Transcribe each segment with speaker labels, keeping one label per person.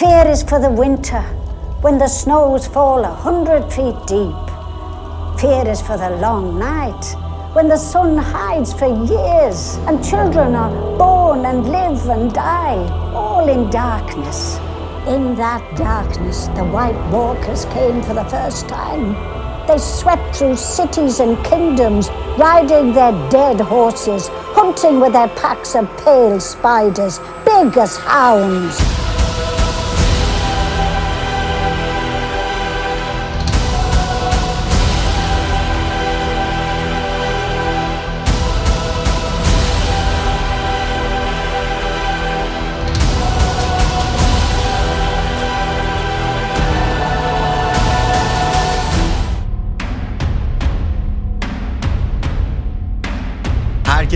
Speaker 1: Fear is for the winter, when the snows fall a hundred feet deep. Fear is for the long night, when the sun hides for years, and children are born and live and die, all in darkness. In that darkness, the White Walkers came for the first time. They swept through cities and kingdoms, riding their dead horses, hunting with their packs of pale spiders, big as hounds.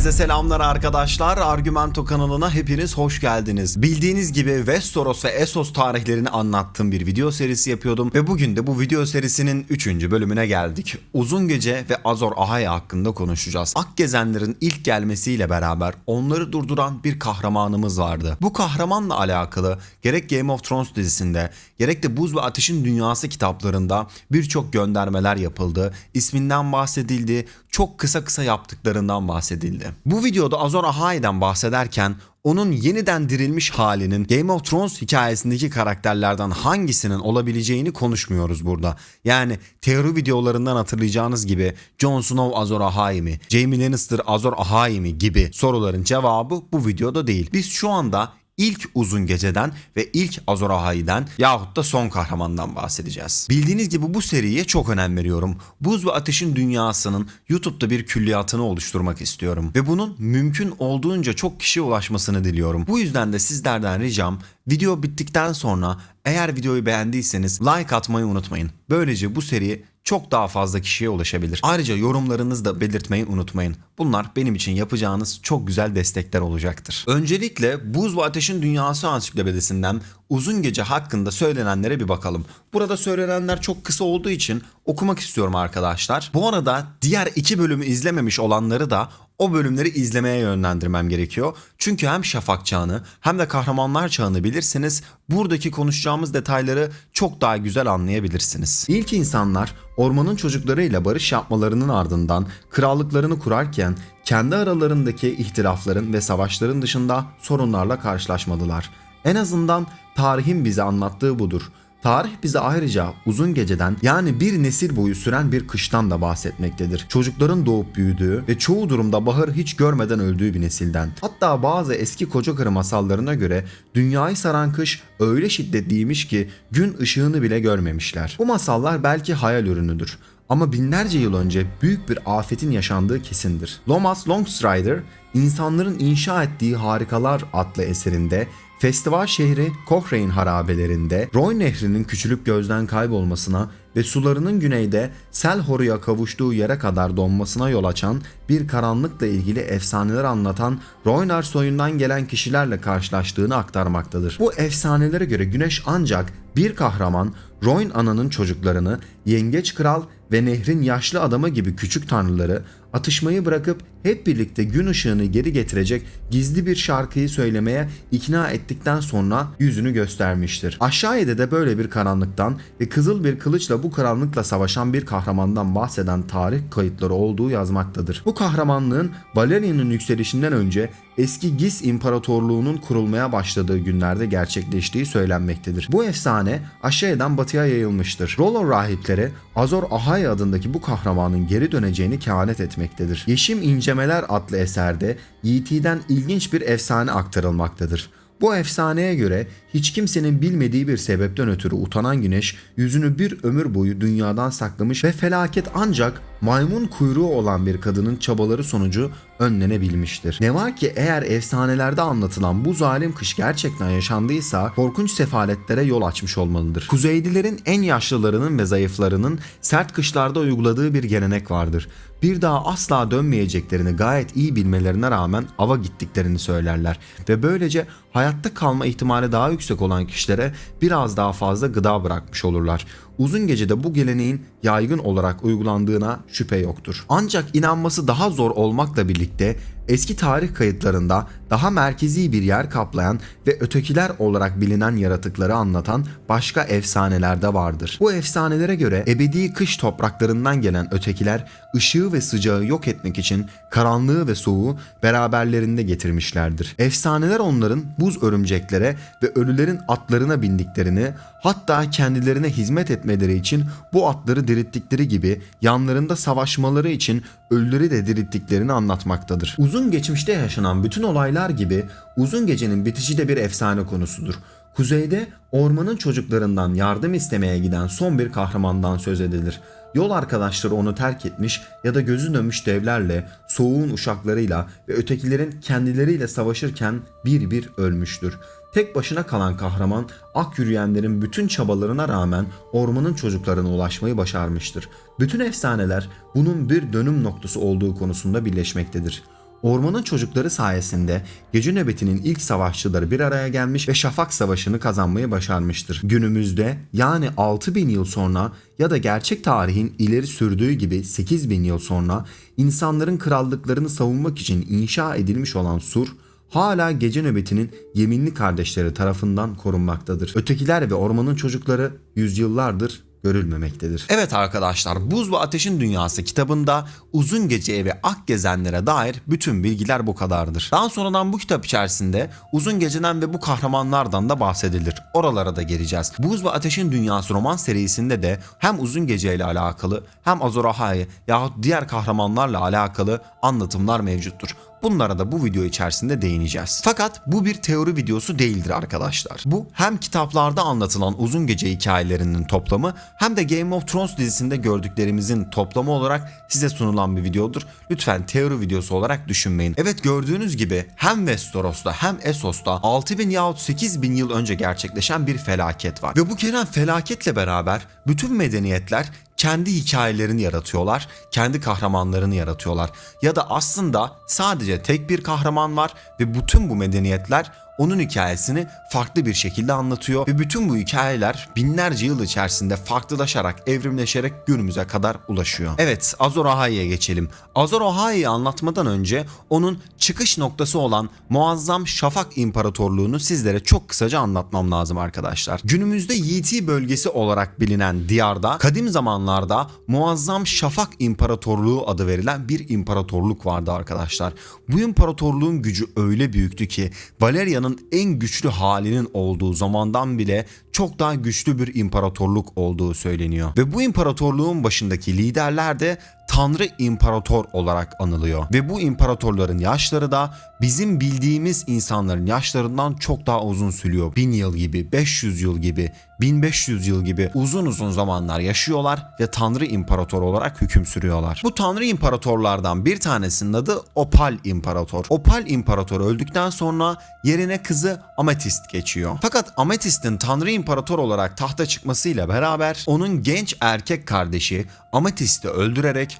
Speaker 2: Herkese selamlar arkadaşlar. Argumento kanalına hepiniz hoş geldiniz. Bildiğiniz gibi Westeros ve Essos tarihlerini anlattığım bir video serisi yapıyordum ve bugün de bu video serisinin 3. bölümüne geldik. Uzun Gece ve Azor Ahai hakkında konuşacağız. Akgezenlerin ilk gelmesiyle beraber onları durduran bir kahramanımız vardı. Bu kahramanla alakalı gerek Game of Thrones dizisinde gerek de Buz ve Ateşin Dünyası kitaplarında birçok göndermeler yapıldı. İsminden bahsedildi. Çok kısa kısa yaptıklarından bahsedildi. Bu videoda Azor Ahai'den bahsederken onun yeniden dirilmiş halinin Game of Thrones hikayesindeki karakterlerden hangisinin olabileceğini konuşmuyoruz burada. Yani teori videolarından hatırlayacağınız gibi Jon Snow Azor Ahai mi, Jaime Lannister Azor Ahai mi gibi soruların cevabı bu videoda değil. Biz şu anda ilk uzun geceden ve ilk Azor Ahai'den yahut da son kahramandan bahsedeceğiz. Bildiğiniz gibi bu seriye çok önem veriyorum. Buz ve Ateşin dünyasının YouTube'da bir külliyatını oluşturmak istiyorum. Ve bunun mümkün olduğunca çok kişiye ulaşmasını diliyorum. Bu yüzden de sizlerden ricam video bittikten sonra eğer videoyu beğendiyseniz like atmayı unutmayın. Böylece bu seri çok daha fazla kişiye ulaşabilir. Ayrıca yorumlarınızı da belirtmeyi unutmayın. Bunlar benim için yapacağınız çok güzel destekler olacaktır. Öncelikle Buz ve Ateşin Dünyası Ansiklopedisinden Uzun Gece hakkında söylenenlere bir bakalım. Burada söylenenler çok kısa olduğu için okumak istiyorum arkadaşlar. Bu arada diğer iki bölümü izlememiş olanları da o bölümleri izlemeye yönlendirmem gerekiyor. Çünkü hem Şafak Çağı'nı hem de Kahramanlar Çağı'nı bilirseniz buradaki konuşacağımız detayları çok daha güzel anlayabilirsiniz. İlk insanlar ormanın çocuklarıyla barış yapmalarının ardından krallıklarını kurarken kendi aralarındaki ihtilafların ve savaşların dışında sorunlarla karşılaşmadılar. En azından tarihin bize anlattığı budur. Tarih bize ayrıca uzun geceden yani bir nesil boyu süren bir kıştan da bahsetmektedir. Çocukların doğup büyüdüğü ve çoğu durumda baharı hiç görmeden öldüğü bir nesilden. Hatta bazı eski koca karı masallarına göre dünyayı saran kış öyle şiddetliymiş ki gün ışığını bile görmemişler. Bu masallar belki hayal ürünüdür. Ama binlerce yıl önce büyük bir afetin yaşandığı kesindir. Lomas Longstrider, insanların inşa ettiği harikalar adlı eserinde Festival şehri Cochrane harabelerinde Roy Nehri'nin küçülüp gözden kaybolmasına ve sularının güneyde Selhoru'ya kavuştuğu yere kadar donmasına yol açan bir karanlıkla ilgili efsaneler anlatan Roynar soyundan gelen kişilerle karşılaştığını aktarmaktadır. Bu efsanelere göre güneş ancak bir kahraman Royn ananın çocuklarını, yengeç kral ve nehrin yaşlı adamı gibi küçük tanrıları atışmayı bırakıp hep birlikte gün ışığını geri getirecek gizli bir şarkıyı söylemeye ikna ettikten sonra yüzünü göstermiştir. Aşağıda de böyle bir karanlıktan ve kızıl bir kılıçla bu karanlıkla savaşan bir kahramandan bahseden tarih kayıtları olduğu yazmaktadır. Bu kahramanlığın Valerian'ın yükselişinden önce eski Gis İmparatorluğu'nun kurulmaya başladığı günlerde gerçekleştiği söylenmektedir. Bu efsane aşağıdan batıya yayılmıştır. Rollo rahipleri Azor Ahai adındaki bu kahramanın geri döneceğini kehanet etmektedir. Yeşim İncemeler adlı eserde Yiğiti'den ilginç bir efsane aktarılmaktadır. Bu efsaneye göre hiç kimsenin bilmediği bir sebepten ötürü utanan güneş yüzünü bir ömür boyu dünyadan saklamış ve felaket ancak maymun kuyruğu olan bir kadının çabaları sonucu önlenebilmiştir. Ne var ki eğer efsanelerde anlatılan bu zalim kış gerçekten yaşandıysa korkunç sefaletlere yol açmış olmalıdır. Kuzeylilerin en yaşlılarının ve zayıflarının sert kışlarda uyguladığı bir gelenek vardır. Bir daha asla dönmeyeceklerini gayet iyi bilmelerine rağmen ava gittiklerini söylerler ve böylece hayatta kalma ihtimali daha yüksek olan kişilere biraz daha fazla gıda bırakmış olurlar. Uzun gecede bu geleneğin yaygın olarak uygulandığına şüphe yoktur. Ancak inanması daha zor olmakla birlikte eski tarih kayıtlarında daha merkezi bir yer kaplayan ve ötekiler olarak bilinen yaratıkları anlatan başka efsaneler de vardır. Bu efsanelere göre ebedi kış topraklarından gelen ötekiler ışığı ve sıcağı yok etmek için karanlığı ve soğuğu beraberlerinde getirmişlerdir. Efsaneler onların buz örümceklere ve ölülerin atlarına bindiklerini hatta kendilerine hizmet etmeleri için bu atları dirilttikleri gibi yanlarında savaşmaları için ölüleri de dirilttiklerini anlatmaktadır. Uzun geçmişte yaşanan bütün olaylar gibi uzun gecenin bitişi de bir efsane konusudur. Kuzeyde ormanın çocuklarından yardım istemeye giden son bir kahramandan söz edilir. Yol arkadaşları onu terk etmiş ya da gözü dönmüş devlerle, soğuğun uşaklarıyla ve ötekilerin kendileriyle savaşırken bir bir ölmüştür. Tek başına kalan kahraman ak yürüyenlerin bütün çabalarına rağmen ormanın çocuklarına ulaşmayı başarmıştır. Bütün efsaneler bunun bir dönüm noktası olduğu konusunda birleşmektedir. Ormanın çocukları sayesinde gece nöbetinin ilk savaşçıları bir araya gelmiş ve Şafak Savaşı'nı kazanmayı başarmıştır. Günümüzde yani 6000 yıl sonra ya da gerçek tarihin ileri sürdüğü gibi 8000 yıl sonra insanların krallıklarını savunmak için inşa edilmiş olan sur hala gece nöbetinin yeminli kardeşleri tarafından korunmaktadır. Ötekiler ve ormanın çocukları yüzyıllardır görülmemektedir. Evet arkadaşlar Buz ve Ateşin Dünyası kitabında uzun geceye ve ak gezenlere dair bütün bilgiler bu kadardır. Daha sonradan bu kitap içerisinde uzun geceden ve bu kahramanlardan da bahsedilir. Oralara da geleceğiz. Buz ve Ateşin Dünyası roman serisinde de hem uzun gece ile alakalı hem Azor Ahai yahut diğer kahramanlarla alakalı anlatımlar mevcuttur. Bunlara da bu video içerisinde değineceğiz. Fakat bu bir teori videosu değildir arkadaşlar. Bu hem kitaplarda anlatılan uzun gece hikayelerinin toplamı hem de Game of Thrones dizisinde gördüklerimizin toplamı olarak size sunulan bir videodur. Lütfen teori videosu olarak düşünmeyin. Evet gördüğünüz gibi hem Westeros'ta hem Essos'ta 6000 yahut 8000 yıl önce gerçekleşen bir felaket var. Ve bu gelen felaketle beraber bütün medeniyetler kendi hikayelerini yaratıyorlar, kendi kahramanlarını yaratıyorlar. Ya da aslında sadece tek bir kahraman var ve bütün bu medeniyetler onun hikayesini farklı bir şekilde anlatıyor ve bütün bu hikayeler binlerce yıl içerisinde farklılaşarak, evrimleşerek günümüze kadar ulaşıyor. Evet, Azor Ahai'ye geçelim. Azor Ahai'yi anlatmadan önce onun çıkış noktası olan muazzam Şafak İmparatorluğunu sizlere çok kısaca anlatmam lazım arkadaşlar. Günümüzde Yiti bölgesi olarak bilinen diyarda kadim zamanlarda muazzam Şafak İmparatorluğu adı verilen bir imparatorluk vardı arkadaşlar. Bu imparatorluğun gücü öyle büyüktü ki Valeria'nın en güçlü halinin olduğu zamandan bile çok daha güçlü bir imparatorluk olduğu söyleniyor. Ve bu imparatorluğun başındaki liderler de Tanrı İmparator olarak anılıyor. Ve bu imparatorların yaşları da bizim bildiğimiz insanların yaşlarından çok daha uzun sürüyor. 1000 yıl gibi, 500 yıl gibi, 1500 yıl gibi uzun uzun zamanlar yaşıyorlar ve Tanrı İmparator olarak hüküm sürüyorlar. Bu Tanrı İmparatorlardan bir tanesinin adı Opal İmparator. Opal İmparator öldükten sonra yerine kızı Ametist geçiyor. Fakat Ametist'in Tanrı İmparator olarak tahta çıkmasıyla beraber onun genç erkek kardeşi Ametist'i öldürerek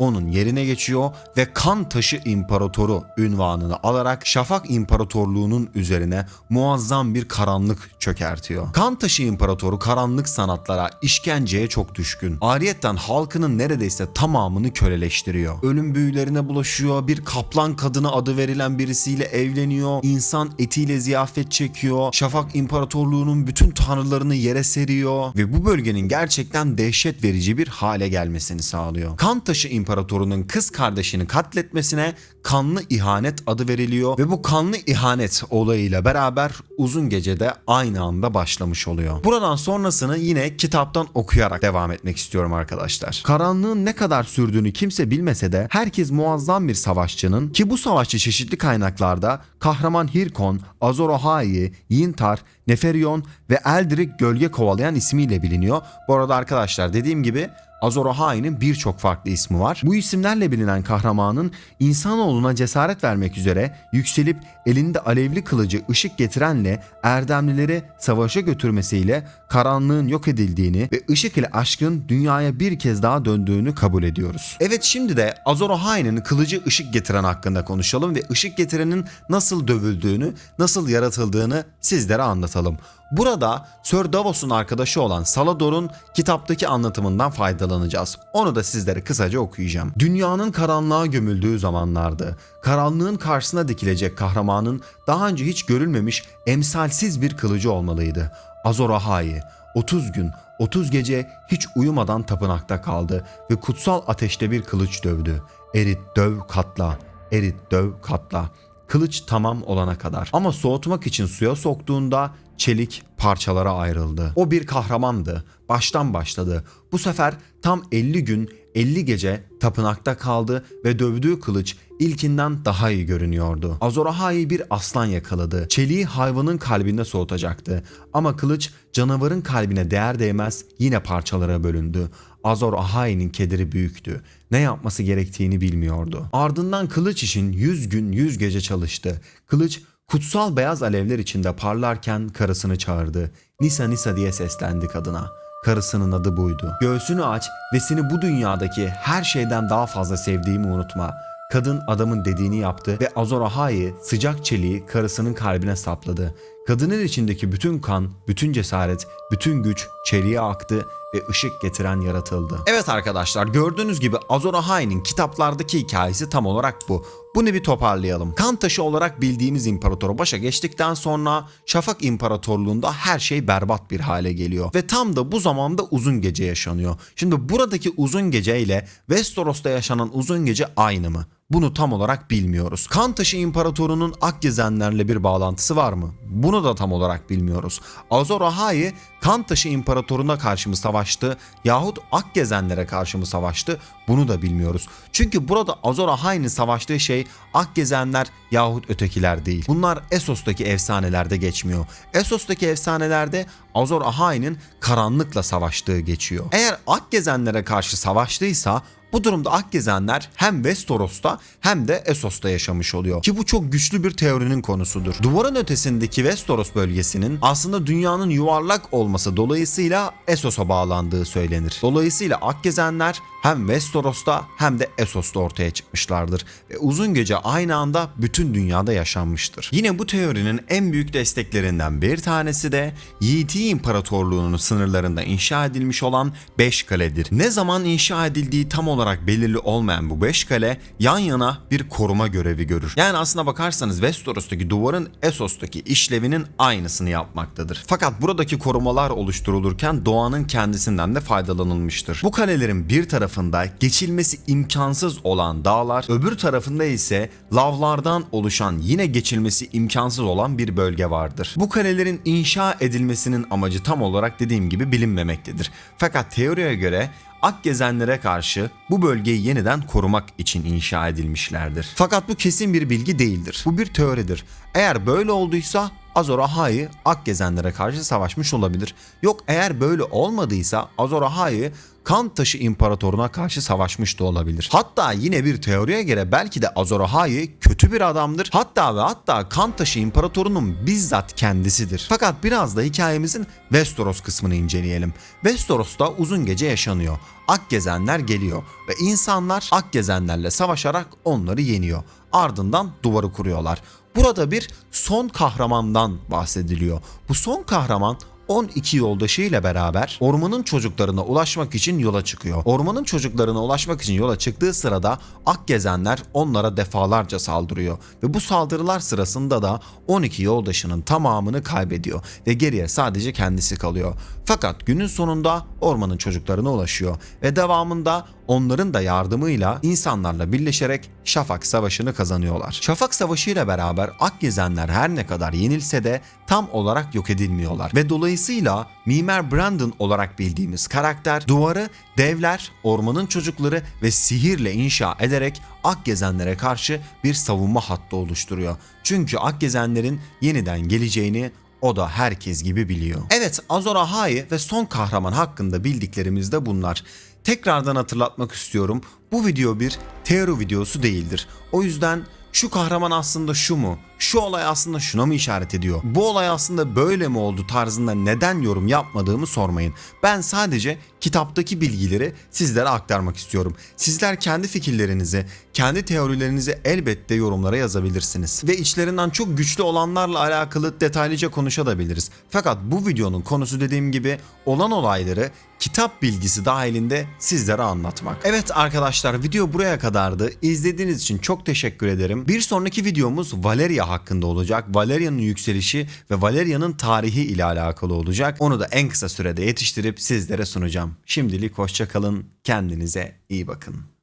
Speaker 2: onun yerine geçiyor ve kan taşı imparatoru ünvanını alarak Şafak İmparatorluğu'nun üzerine muazzam bir karanlık çökertiyor. Kan taşı imparatoru karanlık sanatlara, işkenceye çok düşkün. Ariyetten halkının neredeyse tamamını köleleştiriyor. Ölüm büyülerine bulaşıyor, bir kaplan kadını adı verilen birisiyle evleniyor, insan etiyle ziyafet çekiyor, Şafak İmparatorluğu'nun bütün tanrılarını yere seriyor ve bu bölgenin gerçekten dehşet verici bir hale gelmesini sağlıyor. Kan taşı imparatorunun kız kardeşini katletmesine kanlı ihanet adı veriliyor ve bu kanlı ihanet olayıyla beraber uzun gecede aynı anda başlamış oluyor. Buradan sonrasını yine kitaptan okuyarak devam etmek istiyorum arkadaşlar. Karanlığın ne kadar sürdüğünü kimse bilmese de herkes muazzam bir savaşçının ki bu savaşçı çeşitli kaynaklarda kahraman Hirkon, Azor Ahai, Yintar, Neferion ve Eldrick gölge kovalayan ismiyle biliniyor. Bu arada arkadaşlar dediğim gibi Azor Ahai'nin birçok farklı ismi var. Bu isimlerle bilinen kahramanın insanoğluna cesaret vermek üzere yükselip elinde alevli kılıcı ışık getirenle erdemlileri savaşa götürmesiyle karanlığın yok edildiğini ve ışık ile aşkın dünyaya bir kez daha döndüğünü kabul ediyoruz. Evet şimdi de Azor Ahai'nin kılıcı ışık getiren hakkında konuşalım ve ışık getirenin nasıl dövüldüğünü, nasıl yaratıldığını sizlere anlatalım. Burada Sir Davos'un arkadaşı olan Salador'un kitaptaki anlatımından faydalanacağız. Onu da sizlere kısaca okuyacağım. Dünyanın karanlığa gömüldüğü zamanlardı. Karanlığın karşısına dikilecek kahramanın daha önce hiç görülmemiş emsalsiz bir kılıcı olmalıydı. Azor Ahai 30 gün 30 gece hiç uyumadan tapınakta kaldı ve kutsal ateşte bir kılıç dövdü. Erit döv katla, erit döv katla. Kılıç tamam olana kadar. Ama soğutmak için suya soktuğunda çelik parçalara ayrıldı. O bir kahramandı. Baştan başladı. Bu sefer tam 50 gün 50 gece tapınakta kaldı ve dövdüğü kılıç ilkinden daha iyi görünüyordu. Azor Ahai'yi bir aslan yakaladı. Çeliği hayvanın kalbinde soğutacaktı. Ama kılıç canavarın kalbine değer değmez yine parçalara bölündü. Azor Ahai'nin kederi büyüktü. Ne yapması gerektiğini bilmiyordu. Ardından kılıç için 100 gün 100 gece çalıştı. Kılıç kutsal beyaz alevler içinde parlarken karısını çağırdı. Nisa Nisa diye seslendi kadına. Karısının adı buydu. Göğsünü aç ve seni bu dünyadaki her şeyden daha fazla sevdiğimi unutma. Kadın adamın dediğini yaptı ve Azor Ahai sıcak çeliği karısının kalbine sapladı. Kadının içindeki bütün kan, bütün cesaret, bütün güç çeliğe aktı ve ışık getiren yaratıldı. Evet arkadaşlar gördüğünüz gibi Azor Ahai'nin kitaplardaki hikayesi tam olarak bu. Bunu bir toparlayalım. Kan taşı olarak bildiğimiz imparatoru başa geçtikten sonra Şafak İmparatorluğu'nda her şey berbat bir hale geliyor. Ve tam da bu zamanda uzun gece yaşanıyor. Şimdi buradaki uzun gece ile Westeros'ta yaşanan uzun gece aynı mı? Bunu tam olarak bilmiyoruz. Kan taşı imparatorunun Akgezenlerle bir bağlantısı var mı? Bunu da tam olarak bilmiyoruz. Azor Ahai kan taşı imparatoruna karşı mı savaştı yahut Akgezenlere karşı mı savaştı? Bunu da bilmiyoruz. Çünkü burada Azor Ahai'nin savaştığı şey Akgezenler yahut ötekiler değil. Bunlar Essos'taki efsanelerde geçmiyor. Essos'taki efsanelerde Azor Ahai'nin karanlıkla savaştığı geçiyor. Eğer Akgezenlere karşı savaştıysa bu durumda Akgezenler hem Westeros'ta hem de Essos'ta yaşamış oluyor. Ki bu çok güçlü bir teorinin konusudur. Duvarın ötesindeki Westeros bölgesinin aslında dünyanın yuvarlak olması dolayısıyla Essos'a bağlandığı söylenir. Dolayısıyla Akgezenler hem Westeros'ta hem de Essos'ta ortaya çıkmışlardır ve uzun gece aynı anda bütün dünyada yaşanmıştır. Yine bu teorinin en büyük desteklerinden bir tanesi de Yiğiti İmparatorluğu'nun sınırlarında inşa edilmiş olan 5 kaledir. Ne zaman inşa edildiği tam olarak belirli olmayan bu 5 kale yan yana bir koruma görevi görür. Yani aslına bakarsanız Westeros'taki duvarın Essos'taki işlevinin aynısını yapmaktadır. Fakat buradaki korumalar oluşturulurken doğanın kendisinden de faydalanılmıştır. Bu kalelerin bir tarafında geçilmesi imkansız olan dağlar, öbür tarafında ise lavlardan oluşan yine geçilmesi imkansız olan bir bölge vardır. Bu kalelerin inşa edilmesinin amacı tam olarak dediğim gibi bilinmemektedir. Fakat teoriye göre Akgezenlere karşı bu bölgeyi yeniden korumak için inşa edilmişlerdir. Fakat bu kesin bir bilgi değildir. Bu bir teoridir. Eğer böyle olduysa Azor Ahai Akgezenlere karşı savaşmış olabilir. Yok eğer böyle olmadıysa Azor Ahai kan taşı imparatoruna karşı savaşmış da olabilir. Hatta yine bir teoriye göre belki de Azor Ahai kötü bir adamdır. Hatta ve hatta kan taşı imparatorunun bizzat kendisidir. Fakat biraz da hikayemizin Westeros kısmını inceleyelim. Westeros'ta uzun gece yaşanıyor. Akgezenler geliyor ve insanlar Akgezenlerle savaşarak onları yeniyor. Ardından duvarı kuruyorlar. Burada bir son kahramandan bahsediliyor. Bu son kahraman 12 yoldaşıyla beraber ormanın çocuklarına ulaşmak için yola çıkıyor. Ormanın çocuklarına ulaşmak için yola çıktığı sırada Akgezenler onlara defalarca saldırıyor ve bu saldırılar sırasında da 12 yoldaşının tamamını kaybediyor ve geriye sadece kendisi kalıyor. Fakat günün sonunda ormanın çocuklarına ulaşıyor ve devamında onların da yardımıyla insanlarla birleşerek Şafak Savaşı'nı kazanıyorlar. Şafak Savaşı ile beraber Akgezenler her ne kadar yenilse de tam olarak yok edilmiyorlar ve dolayısıyla Mimar Brandon olarak bildiğimiz karakter duvarı devler, ormanın çocukları ve sihirle inşa ederek Akgezenlere karşı bir savunma hattı oluşturuyor. Çünkü Akgezenlerin yeniden geleceğini o da herkes gibi biliyor. Evet Azor Ahai ve son kahraman hakkında bildiklerimiz de bunlar. Tekrardan hatırlatmak istiyorum. Bu video bir teori videosu değildir. O yüzden şu kahraman aslında şu mu, şu olay aslında şuna mı işaret ediyor? Bu olay aslında böyle mi oldu tarzında neden yorum yapmadığımı sormayın. Ben sadece kitaptaki bilgileri sizlere aktarmak istiyorum. Sizler kendi fikirlerinizi, kendi teorilerinizi elbette yorumlara yazabilirsiniz. Ve içlerinden çok güçlü olanlarla alakalı detaylıca konuşabiliriz. Fakat bu videonun konusu dediğim gibi olan olayları kitap bilgisi dahilinde sizlere anlatmak. Evet arkadaşlar video buraya kadardı. İzlediğiniz için çok teşekkür ederim. Bir sonraki videomuz Valeria hakkında olacak. Valeria'nın yükselişi ve Valeria'nın tarihi ile alakalı olacak. Onu da en kısa sürede yetiştirip sizlere sunacağım. Şimdilik hoşçakalın. Kendinize iyi bakın.